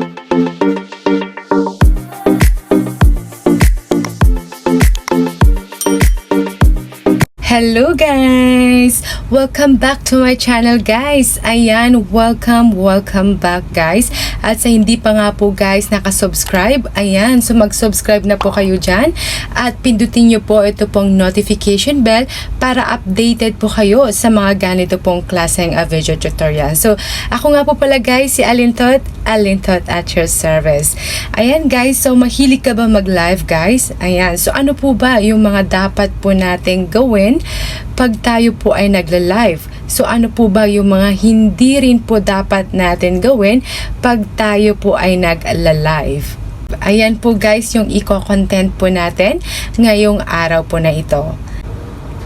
thank you. Hello guys! Welcome back to my channel guys! Ayan, welcome, welcome back guys. At sa hindi pa nga po guys nakasubscribe, ayan, so mag-subscribe na po kayo dyan. At pindutin nyo po ito pong notification bell para updated po kayo sa mga ganito pong klaseng uh, video tutorial. So, ako nga po pala guys, si Alintot, Alintot at your service. Ayan guys, so mahilig ka ba mag-live guys? Ayan, so ano po ba yung mga dapat po nating gawin pag tayo po ay nagla-live. So ano po ba yung mga hindi rin po dapat natin gawin pag tayo po ay nagla-live? Ayan po guys yung eco-content po natin ngayong araw po na ito.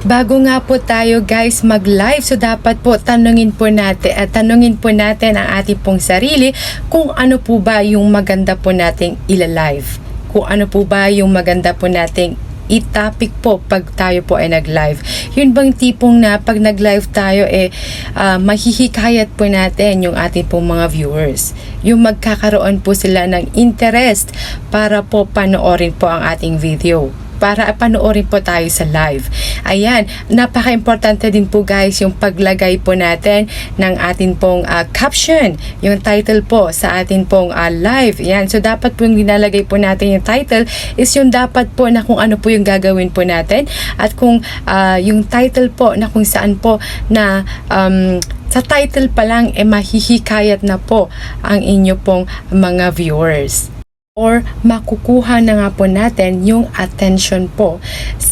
Bago nga po tayo guys mag-live, so dapat po tanungin po natin at tanungin po natin ang ating pong sarili kung ano po ba yung maganda po nating ila-live. Kung ano po ba yung maganda po nating i-topic po pag tayo po ay nag-live. Yun bang tipong na pag nag-live tayo eh uh, mahihikayat po natin yung ating pong mga viewers. Yung magkakaroon po sila ng interest para po panoorin po ang ating video para panoorin po tayo sa live. Ayan, napaka-importante din po guys yung paglagay po natin ng atin pong uh, caption, yung title po sa atin pong uh, live. Ayan, so dapat po yung nilalagay po natin yung title is yung dapat po na kung ano po yung gagawin po natin at kung uh, yung title po na kung saan po na um, sa title pa lang eh mahihikayat na po ang inyo pong mga viewers or makukuha na nga po natin yung attention po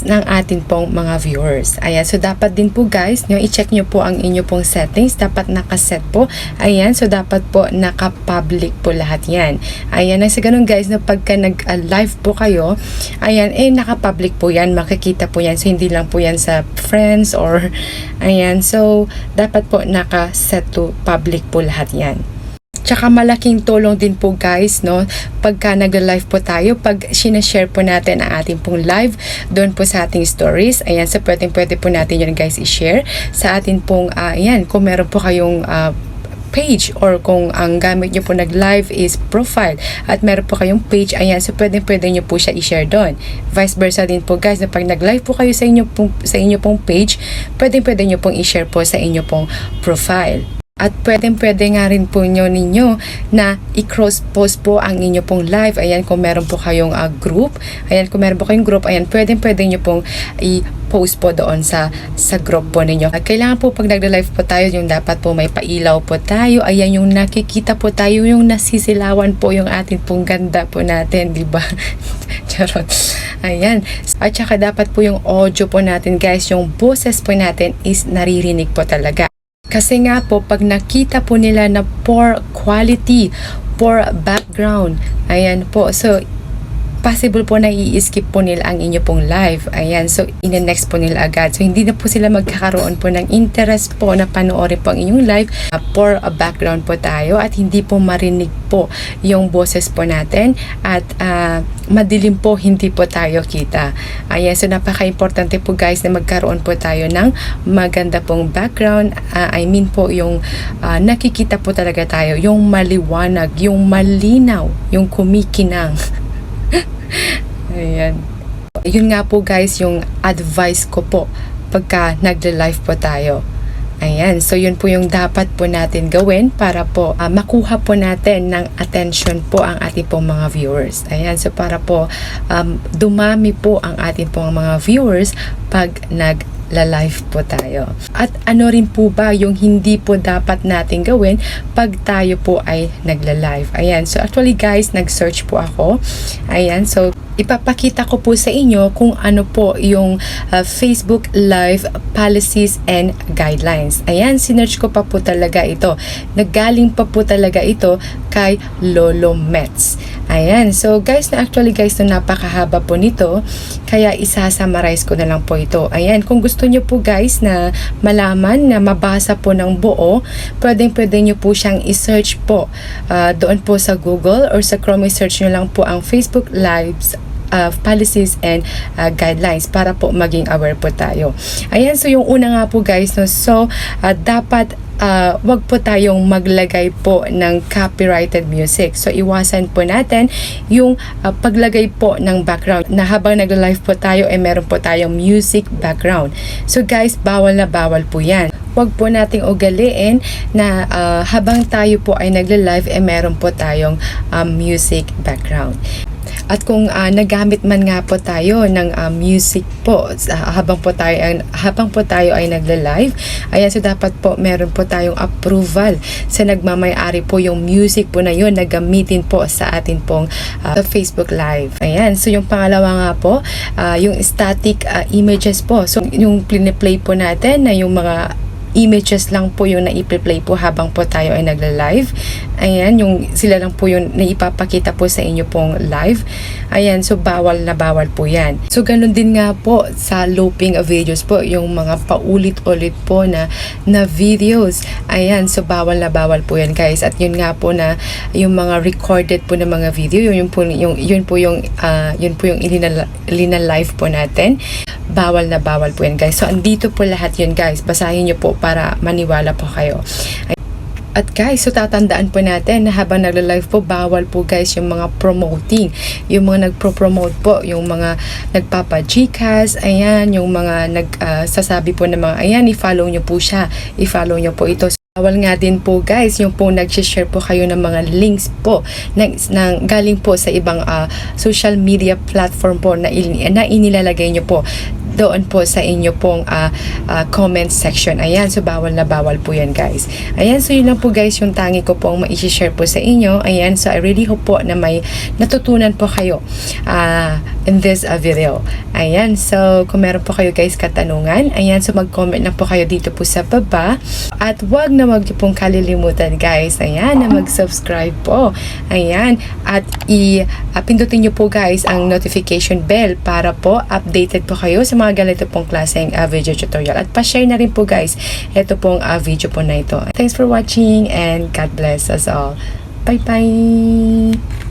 ng atin pong mga viewers. Ayan, so dapat din po guys, nyo i-check nyo po ang inyo pong settings. Dapat nakaset po. Ayan, so dapat po naka-public po lahat yan. Ayan, sa ganun guys, na pagka nag-live po kayo, ayan, eh naka-public po yan. Makikita po yan. So hindi lang po yan sa friends or ayan. So dapat po naka-set to public po lahat yan. Tsaka malaking tulong din po guys, no? Pagka nag-live po tayo, pag sinashare po natin ang ating pong live doon po sa ating stories. Ayan, so pwede, pwede po natin yun guys i-share sa ating pong, uh, ayan, kung meron po kayong uh, page or kung ang gamit nyo po nag-live is profile at meron po kayong page, ayan, so pwede pwede nyo po siya i-share doon. Vice versa din po guys, na pag nag-live po kayo sa inyo pong, sa inyo pong page, pwede pwede nyo pong i-share po sa inyo pong profile. At pwedeng-pwede nga rin po nyo ninyo na i-cross post po ang inyo pong live. Ayan, kung meron po kayong uh, group. Ayan, kung meron po kayong group, ayan, pwedeng-pwede nyo pong i-post po doon sa, sa group po ninyo. At kailangan po pag nagda-live po tayo, yung dapat po may pailaw po tayo. Ayan, yung nakikita po tayo, yung nasisilawan po yung ating pong ganda po natin, di ba? Charot. Ayan. At saka dapat po yung audio po natin, guys, yung boses po natin is naririnig po talaga. Kasi nga po, pag nakita po nila na poor quality, poor background, ayan po. So, possible po na i-skip po nila ang inyo pong live. Ayan, so in-next po nila agad. So hindi na po sila magkakaroon po ng interest po na panoorin po ang inyong live. Uh, for a background po tayo at hindi po marinig po yung boses po natin at uh, madilim po hindi po tayo kita. Ayan, so napaka-importante po guys na magkaroon po tayo ng maganda pong background. Uh, I mean po yung uh, nakikita po talaga tayo, yung maliwanag, yung malinaw, yung kumikinang. Ayan. Yun nga po guys yung advice ko po pagka nagla-live po tayo. Ayan, so yun po yung dapat po natin gawin para po uh, makuha po natin ng attention po ang ating pong mga viewers. Ayan, so para po um, dumami po ang ating pong mga viewers pag nag la-live po tayo. At ano rin po ba yung hindi po dapat natin gawin pag tayo po ay nagla-live. Ayan, so actually guys, nag-search po ako. Ayan, so ipapakita ko po sa inyo kung ano po yung uh, Facebook Live Policies and Guidelines. Ayan, sinerch ko pa po talaga ito. Naggaling pa po talaga ito kay Lolo Mets. Ayan, so guys, na actually guys, no, napakahaba po nito. Kaya isa-summarize ko na lang po ito. Ayan, kung gusto nyo po guys na malaman, na mabasa po ng buo, pwedeng pwede nyo po siyang i-search po uh, doon po sa Google or sa Chrome, i-search nyo lang po ang Facebook Lives uh, policies and uh, guidelines para po maging aware po tayo. Ayan, so yung una nga po guys, no, so uh, dapat ah, wag po tayong maglagay po ng copyrighted music. So iwasan po natin yung ah, paglagay po ng background na habang nagla-live po tayo ay meron po tayong music background. So guys, bawal na bawal po yan. Huwag po nating ugaliin na ah, habang tayo po ay nagla-live ay meron po tayong ah, music background. At kung ah, nagamit man nga po tayo ng ah, music po sa- habang po tayo ay, habang po tayo ay nagla-live, ayan so dapat po meron po tayong approval sa nagmamay-ari po yung music po na yun na gamitin po sa atin pong ah, Facebook Live. Ayan, so yung pangalawa nga po, ah, yung static ah, images po. So yung play po natin na yung mga images lang po yung na-play po habang po tayo ay nagla-live. Ayan, yung sila lang po yung naipapakita po sa inyo pong live. Ayan, so bawal na bawal po yan. So ganun din nga po sa looping videos po, yung mga paulit-ulit po na na videos. Ayan, so bawal na bawal po yan guys. At yun nga po na yung mga recorded po na mga video, yun, yun po yung yun po yung ah, yun po yung ilina, ilina live po natin bawal na bawal po yan guys. So, andito po lahat yun guys. Basahin nyo po para maniwala po kayo. At guys, so tatandaan po natin na habang nagla-live po, bawal po guys yung mga promoting. Yung mga nagpro-promote po, yung mga nagpapa-gcas, ayan, yung mga nagsasabi po ng mga, ayan, i-follow nyo po siya. I-follow nyo po ito. Bawal nga din po guys, yung po nag-share po kayo ng mga links po ng, ng galing po sa ibang ah, social media platform po na, il- na inilalagay nyo po doon po sa inyo pong ah, ah, comment section. Ayan, so bawal na bawal po yan guys. Ayan, so yun lang po guys yung tangi ko pong ma-share po sa inyo. Ayan, so I really hope po na may natutunan po kayo ah, in this ah, video. Ayan, so kung meron po kayo guys katanungan, ayan, so mag-comment na po kayo dito po sa baba. At wag na wag niyo pong kalilimutan guys, ayan, na mag-subscribe po. Ayan, at i-pindutin niyo po guys ang notification bell para po updated po kayo sa mga ganito pong klaseng ah, video tutorial. At pa-share na rin po guys ito pong ah, video po na ito. Thanks for watching and God bless us all. Bye-bye!